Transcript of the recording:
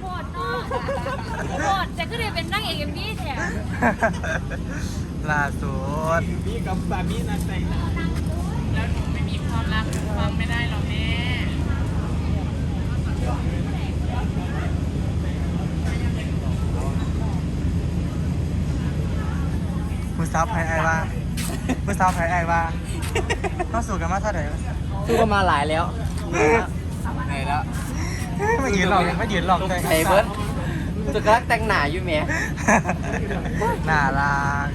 โหดเนาะโหดจะขึ้นไปเป็นนั่งเอกเอ็มวีแถมล่าสุดพี่กับสามีนัดแต่งแล้วหนูไม่มีความรักหนูฟังไม่ได้หรอกแม่มือสาวไผ่ไอ้ว่ามือสาวไผ่ไอ้ว่าเข้าสู่กันมาเท่าไหร่สู้กันมาหลายแล้ว ไหนแล้วไม่ยืนหลอกยังไม่ยืนหลอกเลยไอ้เบิร์ดจะกรักแต่งหนาอยู่แหม่น่ารัก